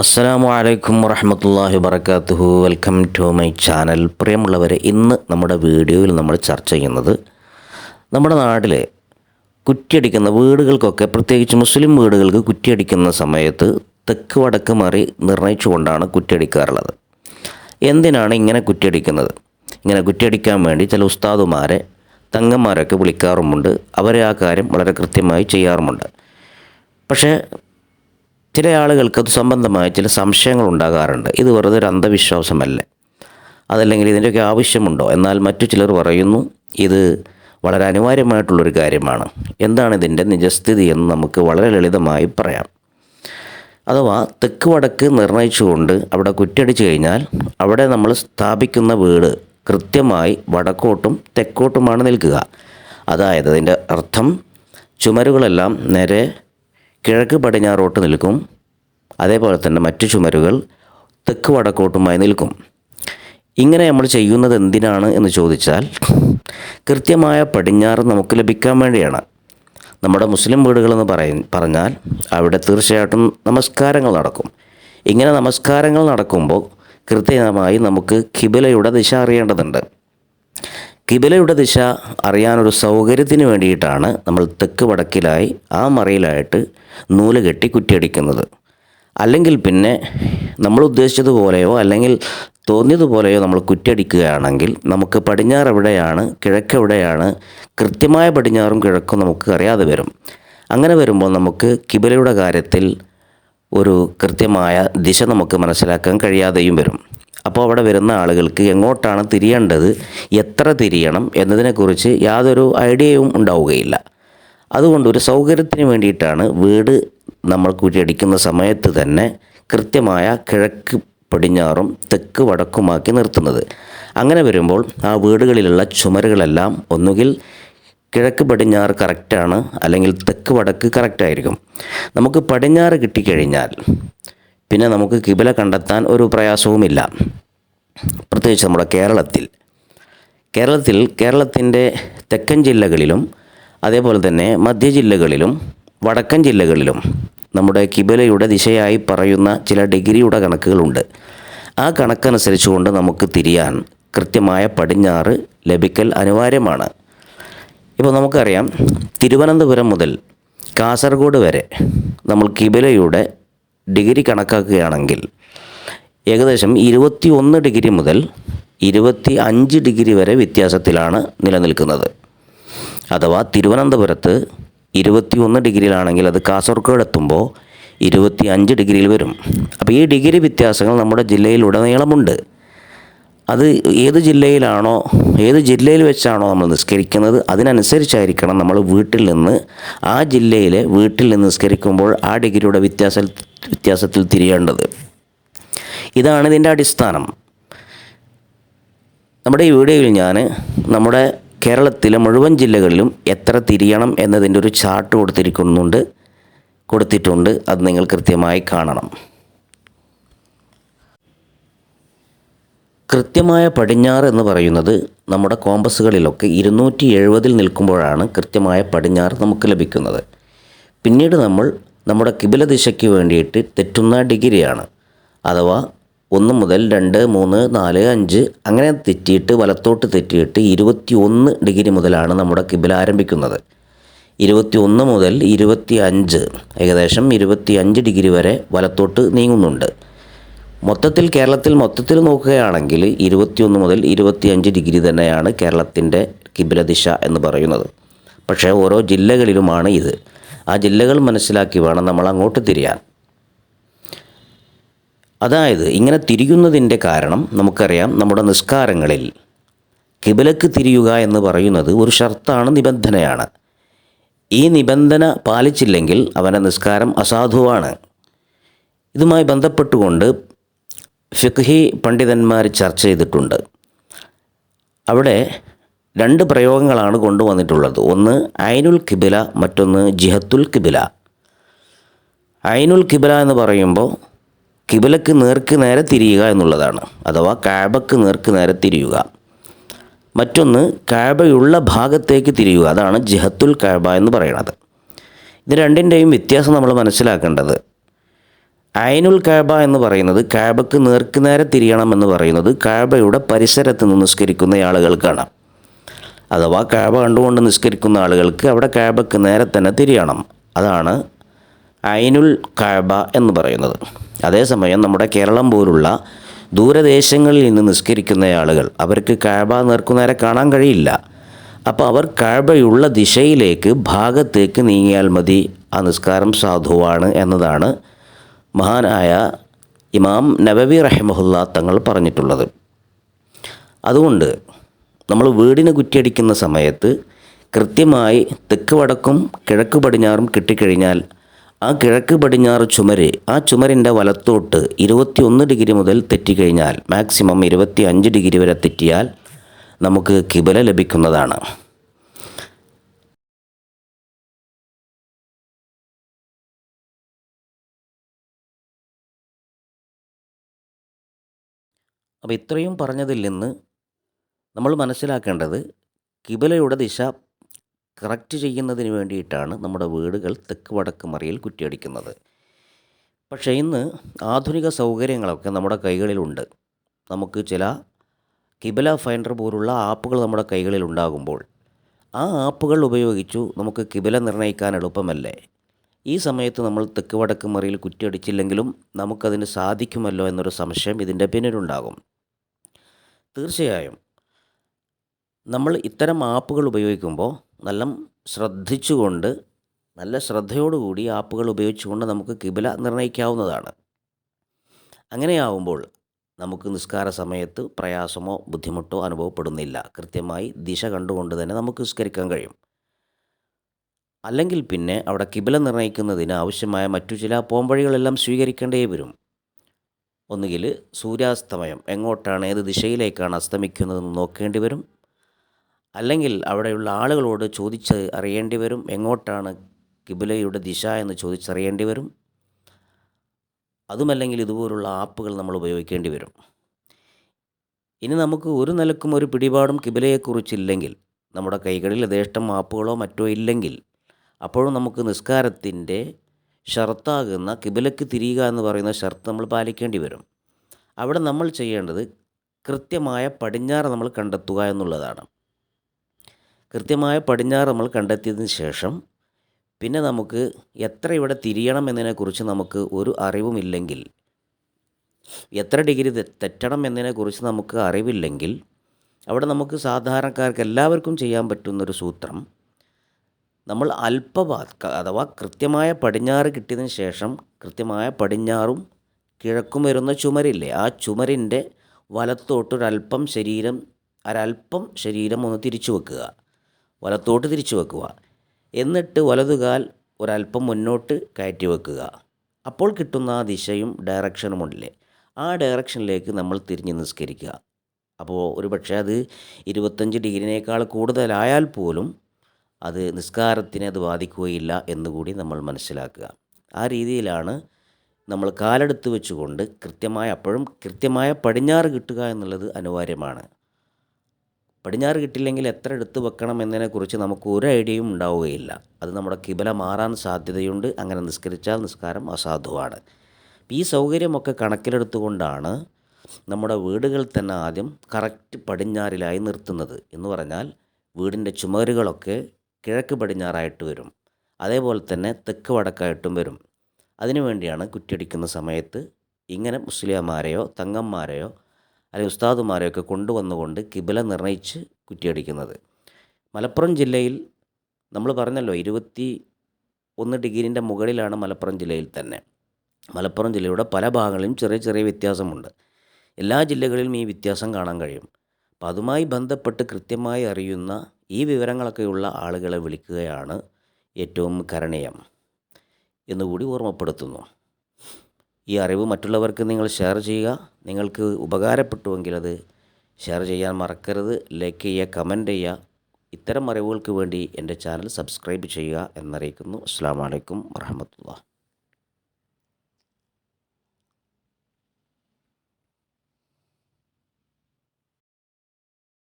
അസ്സലാമു അലൈക്കും വറഹമത്തല്ലാഹി വർക്കാത്തുഹു വെൽക്കം ടു മൈ ചാനൽ. പ്രിയമുള്ളവരെ ഇന്ന് നമ്മുടെ വീഡിയോയിൽ നമ്മൾ ചർച്ച ചെയ്യുന്നത് നമ്മുടെ നാട്ടിലെ കുറ്റിയടിക്കുന്ന വീടുകൾക്കൊക്കെ പ്രത്യേകിച്ച് മുസ്ലിം വീടുകൾക്ക് കുറ്റിയടിക്കുന്ന സമയത്ത് തെക്ക് വടക്ക് മാറി നിർണയിച്ചുകൊണ്ടാണ് കുറ്റിയടിക്കാറുള്ളത്. എന്തിനാണ് ഇങ്ങനെ കുറ്റിയടിക്കുന്നത്? ഇങ്ങനെ കുറ്റിയടിക്കാൻ വേണ്ടി ചില ഉസ്താദുമാരെ തങ്ങന്മാരൊക്കെ വിളിക്കാറുമുണ്ട്. അവരെ ആ കാര്യം വളരെ കൃത്യമായി ചെയ്യാറുമുണ്ട്. പക്ഷേ ചില ആളുകൾക്ക് അത് സംബന്ധമായ ചില സംശയങ്ങൾ ഉണ്ടാകാറുണ്ട്. ഇത് വെറുതെ ഒരു അന്ധവിശ്വാസമല്ല. അതല്ലെങ്കിൽ ഇതിന്റെയൊക്കെ ആവശ്യമുണ്ടോ? എന്നാൽ മറ്റു ചിലർ പറയുന്നു ഇത് വളരെ അനിവാര്യമായിട്ടുള്ളൊരു കാര്യമാണ്. എന്താണ് ഇതിന്റെ നിജസ്ഥിതി എന്ന് നമുക്ക് വളരെ ലളിതമായി പറയാം. അഥവാ തെക്ക് വടക്ക് നിർണയിച്ചുകൊണ്ട് അവിടെ കുറ്റടിച്ചു കഴിഞ്ഞാൽ അവിടെ നമ്മൾ സ്ഥാപിക്കുന്ന വീട് കൃത്യമായി വടക്കോട്ടും തെക്കോട്ടുമാണ് നിൽക്കുക. അതായത് അതിന്റെ അർത്ഥം ചുമരുകളെല്ലാം നേരെ കിഴക്ക് പടിഞ്ഞാറോട്ട് നിൽക്കും. അതേപോലെ തന്നെ മറ്റു ചുമരുകൾ തെക്ക് വടക്കോട്ടുമായി നിൽക്കും. ഇങ്ങനെ നമ്മൾ ചെയ്യുന്നത് എന്തിനാണ് എന്ന് ചോദിച്ചാൽ കൃത്യമായ പടിഞ്ഞാറ് നമുക്ക് ലഭിക്കാൻ വേണ്ടിയാണ്. നമ്മുടെ മുസ്ലിം വീടുകളെന്ന് പറയ പറഞ്ഞാൽ അവിടെ തീർച്ചയായിട്ടും നമസ്കാരങ്ങൾ നടക്കും. ഇങ്ങനെ നമസ്കാരങ്ങൾ നടക്കുമ്പോൾ കൃത്യമായി നമുക്ക് കിബിലയുടെ ദിശ അറിയേണ്ടതുണ്ട്. കിബിലയുടെ ദിശ അറിയാനൊരു സൗകര്യത്തിന് വേണ്ടിയിട്ടാണ് നമ്മൾ തെക്ക് വടക്കിലായി ആ മറയിലായിട്ട് നൂൽ കെട്ടി കുറ്റിയടിക്കുന്നത്. അല്ലെങ്കിൽ പിന്നെ നമ്മൾ ഉദ്ദേശിച്ചതുപോലെയോ അല്ലെങ്കിൽ തോന്നിയതുപോലെയോ നമ്മൾ കുറ്റിയടിക്കുകയാണെങ്കിൽ നമുക്ക് പടിഞ്ഞാറ് എവിടെയാണ് കിഴക്ക് എവിടെയാണ് കൃത്യമായ പടിഞ്ഞാറും കിഴക്കും നമുക്ക് അറിയാതെ വരും. അങ്ങനെ വരുമ്പോൾ നമുക്ക് കിബിലയുടെ കാര്യത്തിൽ ഒരു കൃത്യമായ ദിശ നമുക്ക് മനസ്സിലാക്കാൻ കഴിയാതെയും വരും. അപ്പോൾ അവിടെ വരുന്ന ആളുകൾക്ക് എങ്ങോട്ടാണ് തിരിയേണ്ടത് എത്ര തിരിയണം എന്നതിനെക്കുറിച്ച് യാതൊരു ഐഡിയയും ഉണ്ടാവുകയില്ല. അതുകൊണ്ട് ഒരു സൗകര്യത്തിന് വേണ്ടിയിട്ടാണ് വീട് നമ്മൾ കുറ്റിയടിക്കുന്ന സമയത്ത് തന്നെ കൃത്യമായ കിഴക്ക് പടിഞ്ഞാറും തെക്ക് വടക്കുമാക്കി നിർത്തുന്നത്. അങ്ങനെ വരുമ്പോൾ ആ വീടുകളിലുള്ള ചുമരുകളെല്ലാം ഒന്നുകിൽ കിഴക്ക് പടിഞ്ഞാറ് കറക്റ്റാണ് അല്ലെങ്കിൽ തെക്ക് വടക്ക് കറക്റ്റായിരിക്കും. നമുക്ക് പടിഞ്ഞാറ് കിട്ടിക്കഴിഞ്ഞാൽ പിന്നെ നമുക്ക് കിബില കണ്ടെത്താൻ ഒരു പ്രയാസവുമില്ല. പ്രത്യേകിച്ച് നമ്മുടെ കേരളത്തിൽ. കേരളത്തിൽ കേരളത്തിന്റെ തെക്കൻ ജില്ലകളിലും അതേപോലെ തന്നെ മധ്യ ജില്ലകളിലും വടക്കൻ ജില്ലകളിലും നമ്മുടെ കിബിലയുടെ ദിശയായി പറയുന്ന ചില ഡിഗ്രിയുടെ കണക്കുകളുണ്ട്. ആ കണക്കനുസരിച്ചുകൊണ്ട് നമുക്ക് തിരിയാൻ കൃത്യമായ പടിഞ്ഞാറ് ലഭിക്കൽ അനിവാര്യമാണ്. ഇപ്പോൾ നമുക്കറിയാം തിരുവനന്തപുരം മുതൽ കാസർഗോഡ് വരെ നമ്മൾ കിബിലയുടെ ഡിഗ്രി കണക്കാക്കുകയാണെങ്കിൽ ഏകദേശം ഇരുപത്തി ഒന്ന് ഡിഗ്രി മുതൽ ഇരുപത്തി അഞ്ച് ഡിഗ്രി വരെ വ്യത്യാസത്തിലാണ് നിലനിൽക്കുന്നത്. അഥവാ തിരുവനന്തപുരത്ത് ഇരുപത്തി ഒന്ന് ഡിഗ്രിയിലാണെങ്കിൽ അത് കാസർഗോഡ് എത്തുമ്പോൾ ഇരുപത്തി അഞ്ച് ഡിഗ്രിയിൽ വരും. അപ്പോൾ ഈ ഡിഗ്രി വ്യത്യാസങ്ങൾ നമ്മുടെ ജില്ലയിൽ ജില്ലയിലുടനീളമുണ്ട്. അത് ഏത് ജില്ലയിലാണോ ഏത് ജില്ലയിൽ വെച്ചാണോ നമ്മൾ നിസ്കരിക്കുന്നത് അതിനനുസരിച്ചായിരിക്കണം നമ്മൾ വീട്ടിൽ നിന്ന് ആ ജില്ലയിലെ വീട്ടിൽ നിന്ന് നിസ്കരിക്കുമ്പോൾ ആ ഡിഗ്രിയുടെ വ്യത്യാസ വ്യത്യാസത്തിൽ തിരിയേണ്ടത്. ഇതാണ് ഇതിന്റെ അടിസ്ഥാനം. നമ്മുടെ ഈ വീഡിയോയിൽ ഞാൻ നമ്മുടെ കേരളത്തിലെ മുഴുവൻ ജില്ലകളിലും എത്ര തിരിയണം എന്നതിന്റെ ഒരു ചാർട്ട് കൊടുത്തിരിക്കുന്നുണ്ട് കൊടുത്തിട്ടുണ്ട്. അത് നിങ്ങൾ കൃത്യമായി കാണണം. കൃത്യമായ പടിഞ്ഞാറ് എന്ന് പറയുന്നത് നമ്മുടെ കോമ്പസുകളിലൊക്കെ ഇരുന്നൂറ്റി എഴുപതിൽ നിൽക്കുമ്പോഴാണ് കൃത്യമായ പടിഞ്ഞാറ് നമുക്ക് ലഭിക്കുന്നത്. പിന്നീട് നമ്മൾ നമ്മുടെ കിബില ദിശയ്ക്ക് വേണ്ടിയിട്ട് തെറ്റുന്ന ഡിഗ്രിയാണ്. അഥവാ ഒന്ന് മുതൽ രണ്ട് മൂന്ന് നാല് അഞ്ച് അങ്ങനെ തെറ്റിയിട്ട് വലത്തോട്ട് തെറ്റിയിട്ട് ഇരുപത്തി ഒന്ന് ഡിഗ്രി മുതലാണ് നമ്മുടെ കിബില ആരംഭിക്കുന്നത്. ഇരുപത്തി ഒന്ന് മുതൽ ഇരുപത്തി അഞ്ച് ഏകദേശം ഇരുപത്തി അഞ്ച് ഡിഗ്രി വരെ വലത്തോട്ട് നീങ്ങുന്നുണ്ട്. മൊത്തത്തിൽ കേരളത്തിൽ മൊത്തത്തിൽ നോക്കുകയാണെങ്കിൽ ഇരുപത്തിയൊന്ന് മുതൽ ഇരുപത്തിയഞ്ച് ഡിഗ്രി തന്നെയാണ് കേരളത്തിന്റെ കിബില ദിശ എന്ന് പറയുന്നത്. പക്ഷേ ഓരോ ജില്ലകളിലുമാണ് ഇത്. ആ ജില്ലകൾ മനസ്സിലാക്കി വേണം നമ്മൾ അങ്ങോട്ട് തിരിയാൻ. അതായത് ഇങ്ങനെ തിരിയുന്നതിന്റെ കാരണം നമുക്കറിയാം നമ്മുടെ നിസ്കാരങ്ങളിൽ കിബിലക്ക് തിരിയുക എന്ന് പറയുന്നത് ഒരു ഷർത്താണ് നിബന്ധനയാണ്. ഈ നിബന്ധന പാലിച്ചില്ലെങ്കിൽ അവന്റെ നിസ്കാരം അസാധുവാണ്. ഇതുമായി ബന്ധപ്പെട്ടുകൊണ്ട് ഫിഖ്ഹി പണ്ഡിതന്മാർ ചർച്ച ചെയ്തിട്ടുണ്ട്. അവിടെ രണ്ട് പ്രയോഗങ്ങളാണ് കൊണ്ടുവന്നിട്ടുള്ളത്. ഒന്ന് ഐനുൽ കിബില മറ്റൊന്ന് ജിഹത്തുൽ കിബില. ഐനുൽ കിബില എന്ന് പറയുമ്പോൾ കിബിലക്ക് നേർക്ക് നേരെ തിരിയുക എന്നുള്ളതാണ്. അഥവാ കാബക്ക് നേർക്ക് നേരെ തിരിയുക. മറ്റൊന്ന് കാബയുള്ള ഭാഗത്തേക്ക് തിരിയുക. അതാണ് ജിഹത്തുൽ കാബ എന്ന് പറയുന്നത്. ഇത് രണ്ടിന്റെയും വ്യത്യാസം നമ്മൾ മനസ്സിലാക്കേണ്ടത്. ഐനുൽ കാബ എന്ന് പറയുന്നത് കാബക്ക് നേർക്കുനേരെ തിരിയണം എന്ന് പറയുന്നത് കാബയുടെ പരിസരത്ത് നിന്ന് നിസ്കരിക്കുന്ന ആളുകൾക്കാണ്. അഥവാ കാബ കണ്ടുകൊണ്ട് നിസ്കരിക്കുന്ന ആളുകൾക്ക് അവിടെ ക്യാബക്ക് നേരെ തന്നെ തിരിയണം. അതാണ് ഐനുൽ കാബ എന്ന് പറയുന്നത്. അതേസമയം നമ്മുടെ കേരളം പോലുള്ള ദൂരദേശങ്ങളിൽ നിന്ന് നിസ്കരിക്കുന്ന ആളുകൾ അവർക്ക് കാബ നേർക്കുനേരെ കാണാൻ കഴിയില്ല. അപ്പോൾ അവർ കാബയുള്ള ദിശയിലേക്ക് ഭാഗത്തേക്ക് നീങ്ങിയാൽ മതി. ആ നിസ്കാരം സാധുവാണ് എന്നതാണ് മഹാനായ ഇമാം നബവി റഹ്മുല്ല തങ്ങൾ പറഞ്ഞിട്ടുള്ളത്. അതുകൊണ്ട് നമ്മൾ വീടിന് കുറ്റിയടിക്കുന്ന സമയത്ത് കൃത്യമായി തെക്ക് വടക്കും കിഴക്ക് പടിഞ്ഞാറും കിട്ടിക്കഴിഞ്ഞാൽ ആ കിഴക്ക് പടിഞ്ഞാറ് ചുമര് ആ ചുമരിന്റെ വലത്തോട്ട് ഇരുപത്തിയൊന്ന് ഡിഗ്രി മുതൽ തെറ്റിക്കഴിഞ്ഞാൽ മാക്സിമം ഇരുപത്തി അഞ്ച് ഡിഗ്രി വരെ തെറ്റിയാൽ നമുക്ക് കിബല ലഭിക്കുന്നതാണ്. അപ്പോൾ ഇത്രയും പറഞ്ഞതിൽ നിന്ന് നമ്മൾ മനസ്സിലാക്കേണ്ടത് കിബലയുടെ ദിശ കറക്റ്റ് ചെയ്യുന്നതിന് വേണ്ടിയിട്ടാണ് നമ്മുടെ വീടുകൾ തെക്ക് വടക്ക് മറിയിൽ കുറ്റിയടിക്കുന്നത്. പക്ഷേ ഇന്ന് ആധുനിക സൗകര്യങ്ങളൊക്കെ നമ്മുടെ കൈകളിലുണ്ട്. നമുക്ക് ചില കിബല ഫൈൻഡർ പോലുള്ള ആപ്പുകൾ നമ്മുടെ കൈകളിൽ ഉണ്ടാകുമ്പോൾ ആ ആപ്പുകൾ ഉപയോഗിച്ചു നമുക്ക് കിബല നിർണയിക്കാൻ എളുപ്പമല്ലേ? ഈ സമയത്ത് നമ്മൾ തെക്ക് വടക്ക് മറിയിൽ കുറ്റിയടിച്ചില്ലെങ്കിലും നമുക്കതിന് സാധിക്കുമല്ലോ എന്നൊരു സംശയം ഇതിന്റെ പിന്നിലുണ്ടാകും. തീർച്ചയായും നമ്മൾ ഇത്തരം ആപ്പുകൾ ഉപയോഗിക്കുമ്പോൾ നല്ല ശ്രദ്ധിച്ചുകൊണ്ട് നല്ല ശ്രദ്ധയോടുകൂടി ആപ്പുകൾ ഉപയോഗിച്ചുകൊണ്ട് നമുക്ക് കിബില നിർണയിക്കാവുന്നതാണ്. അങ്ങനെയാവുമ്പോൾ നമുക്ക് നിസ്കാര സമയത്ത് പ്രയാസമോ ബുദ്ധിമുട്ടോ അനുഭവപ്പെടുന്നില്ല. കൃത്യമായി ദിശ കണ്ടുകൊണ്ട് തന്നെ നമുക്ക് നിസ്കരിക്കാൻ കഴിയും. അല്ലെങ്കിൽ പിന്നെ അവിടെ കിബില നിർണയിക്കുന്നതിന് ആവശ്യമായ മറ്റു ചില പോംവഴികളെല്ലാം സ്വീകരിക്കേണ്ടേ വരും. ഒന്നുകിൽ സൂര്യാസ്തമയം എങ്ങോട്ടാണ് ഏത് ദിശയിലേക്കാണ് അസ്തമിക്കുന്നതെന്ന് നോക്കേണ്ടി വരും. അല്ലെങ്കിൽ അവിടെയുള്ള ആളുകളോട് ചോദിച്ച് അറിയേണ്ടി വരും എങ്ങോട്ടാണ് കിബിലയുടെ ദിശ എന്ന് ചോദിച്ചറിയേണ്ടി വരും. അതുമല്ലെങ്കിൽ ഇതുപോലുള്ള ആപ്പുകൾ നമ്മൾ ഉപയോഗിക്കേണ്ടി വരും. ഇനി നമുക്ക് ഒരു നിലക്കും ഒരു പിടിപാടും കിബിലയെക്കുറിച്ചില്ലെങ്കിൽ നമ്മുടെ കൈകളിൽ യഥേഷ്ടം ആപ്പുകളോ മറ്റോ ഇല്ലെങ്കിൽ അപ്പോഴും നമുക്ക് നിസ്കാരത്തിന്റെ ഷർത്താകുന്ന കിബിലക്ക് തിരിയുക എന്ന് പറയുന്ന ഷർത്ത് നമ്മൾ പാലിക്കേണ്ടി വരും. അവിടെ നമ്മൾ ചെയ്യേണ്ടത് കൃത്യമായ പടിഞ്ഞാറ് നമ്മൾ കണ്ടെത്തുക എന്നുള്ളതാണ്. കൃത്യമായ പടിഞ്ഞാറ് നമ്മൾ കണ്ടെത്തിയതിന് ശേഷം പിന്നെ നമുക്ക് എത്ര ഇവിടെ തിരിയണം എന്നതിനെക്കുറിച്ച് നമുക്ക് ഒരു അറിവുമില്ലെങ്കിൽ എത്ര ഡിഗ്രി തെറ്റണം എന്നതിനെക്കുറിച്ച് നമുക്ക് അറിവില്ലെങ്കിൽ അവിടെ നമുക്ക് സാധാരണക്കാർക്ക് എല്ലാവർക്കും ചെയ്യാൻ പറ്റുന്നൊരു സൂത്രം നമ്മൾ അല്പവാ അഥവാ കൃത്യമായ പടിഞ്ഞാറ് കിട്ടിയതിന് ശേഷം കൃത്യമായ പടിഞ്ഞാറും കിഴക്കും വരുന്ന ചുമരില്ലേ ആ ചുമരിന്റെ വലത്തോട്ടൊരൽപ്പം ശരീരം ഒരൽപ്പം ശരീരം ഒന്ന് തിരിച്ചു വെക്കുക. വലത്തോട്ട് തിരിച്ചു വെക്കുക. എന്നിട്ട് വലതുകാൽ ഒരല്പം മുന്നോട്ട് കയറ്റി വെക്കുക. അപ്പോൾ കിട്ടുന്ന ആ ദിശയും ഡയറക്ഷനും ഡയറക്ഷനുമുണ്ടല്ലേ ആ ഡയറക്ഷനിലേക്ക് നമ്മൾ തിരിഞ്ഞ് നിസ്കരിക്കുക. അപ്പോൾ ഒരു പക്ഷേ അത് ഇരുപത്തഞ്ച് ഡിഗ്രിനേക്കാൾ കൂടുതലായാൽ പോലും അത് നിസ്കാരത്തിനെ അത് ബാധിക്കുകയില്ല എന്നുകൂടി നമ്മൾ മനസ്സിലാക്കുക. ആ രീതിയിലാണ് നമ്മൾ കാലെടുത്ത് വെച്ചുകൊണ്ട് കൃത്യമായ അപ്പോഴും കൃത്യമായ പടിഞ്ഞാറ് കിട്ടുക എന്നുള്ളത് അനിവാര്യമാണ്. പടിഞ്ഞാറ് കിട്ടില്ലെങ്കിൽ എത്ര എടുത്ത് വെക്കണം എന്നതിനെക്കുറിച്ച് നമുക്ക് ഒരു ഐഡിയയും ഉണ്ടാവുകയില്ല. അത് നമ്മുടെ കിബല മാറാൻ സാധ്യതയുണ്ട്. അങ്ങനെ നിസ്കരിച്ചാൽ നിസ്കാരം അസാധുവാണ്. ഈ സൗകര്യമൊക്കെ കണക്കിലെടുത്തുകൊണ്ടാണ് നമ്മുടെ വീടുകൾ തന്നെ ആദ്യം കറക്റ്റ് പടിഞ്ഞാറിലായി നിർത്തുന്നത് എന്ന് പറഞ്ഞാൽ വീടിന്റെ ചുമരുകളൊക്കെ കിഴക്ക് പടിഞ്ഞാറായിട്ട് വരും. അതേപോലെ തന്നെ തെക്ക് വടക്കായിട്ടും വരും. അതിനുവേണ്ടിയാണ് കുറ്റിയടിക്കുന്ന സമയത്ത് ഇങ്ങനെ മുസ്ലിംമാരെയോ തങ്ങന്മാരെയോ അല്ലെങ്കിൽ ഉസ്താദുമാരെയൊക്കെ കൊണ്ടുവന്നുകൊണ്ട് കിബില നിർണയിച്ച് കുറ്റിയടിക്കുന്നത്. മലപ്പുറം ജില്ലയിൽ നമ്മൾ പറഞ്ഞല്ലോ ഇരുപത്തി ഒന്ന് ഡിഗ്രീന്റെ മുകളിലാണ് മലപ്പുറം ജില്ലയിൽ തന്നെ. മലപ്പുറം ജില്ലയുടെ പല ഭാഗങ്ങളിലും ചെറിയ ചെറിയ വ്യത്യാസമുണ്ട്. എല്ലാ ജില്ലകളിലും ഈ വ്യത്യാസം കാണാൻ കഴിയും. അപ്പം അതുമായി ബന്ധപ്പെട്ട് കൃത്യമായി അറിയുന്ന ഈ വിവരങ്ങളൊക്കെയുള്ള ആളുകളെ വിളിക്കുകയാണ് ഏറ്റവും കരണീയം എന്നുകൂടി ഓർമ്മപ്പെടുത്തുന്നു. ഈ അറിവ് മറ്റുള്ളവർക്ക് നിങ്ങൾ ഷെയർ ചെയ്യുക. നിങ്ങൾക്ക് ഉപകാരപ്പെട്ടുവെങ്കിൽ അത് ഷെയർ ചെയ്യാൻ മറക്കരുത്. ലൈക്ക് ചെയ്യുക കമന്റ് ചെയ്യുക. ഇത്തരം അറിവുകൾക്ക് വേണ്ടി എന്റെ ചാനൽ സബ്സ്ക്രൈബ് ചെയ്യുക എന്നറിയിക്കുന്നു. അസ്സാം വലൈക്കും വർഹമത്തുള്ള